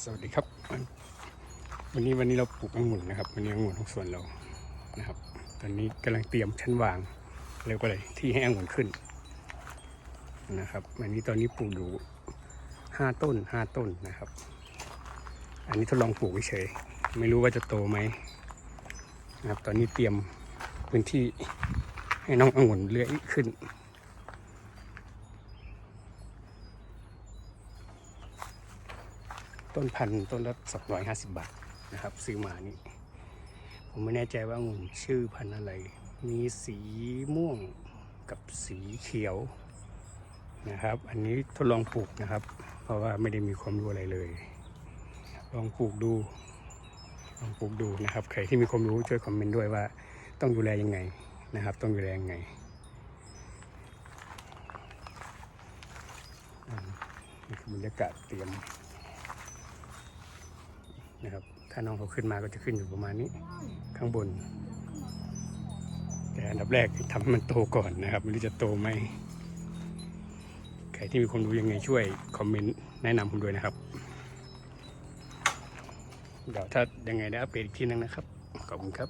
สวัสดีครับ วันนี้วันนี้เราปลูกองุ่นนะครับ วันนี้องุ่นของสวนเรานะครับ ตอนนี้กำลังเตรียมชั้นวางเรียกว่าอะไรที่ให้องุ่นขึ้นนะครับวันนี้ตอนนี้ปลูกอยู่ห้าต้นห้าต้นนะครับ อันนี้ทดลองปลูกเฉยไม่รู้ว่าจะโตไหมนะครับ ตอนนี้เตรียมพื้นที่ให้น้ององุ่นเลื้อยขึ้น ต้นพันธุ์ต้นละสองร้อยห้าสิบบาทนะครับ ซื้อมานี่ ผมไม่แน่ใจว่าองุ่นชื่อพันธุ์อะไร มีสีม่วงกับสีเขียวนะครับ อันนี้ทดลองปลูกนะครับ เพราะว่าไม่ได้มีความรู้อะไรเลย ลองปลูกดู ลองปลูกดูนะครับ ใครที่มีความรู้ช่วยคอมเมนต์ด้วยว่า ต้องดูแลยังไงนะครับ ต้องดูแลยังไงนี่คือบรรยากาศเตรียม นะครับ ถ้าน้องเขาขึ้นมาก็จะขึ้นอยู่ประมาณนี้ ข้างบน แต่อันดับแรกทำให้มันโตก่อนนะครับไม่รู้จะโตไหมใครที่มีความรู้ยังไงช่วยคอมเมนต์แนะนำผมด้วยนะครับ เดี๋ยวถ้ายังไงได้อัปเดตอีกทีนึงนะครับ ขอบคุณครับ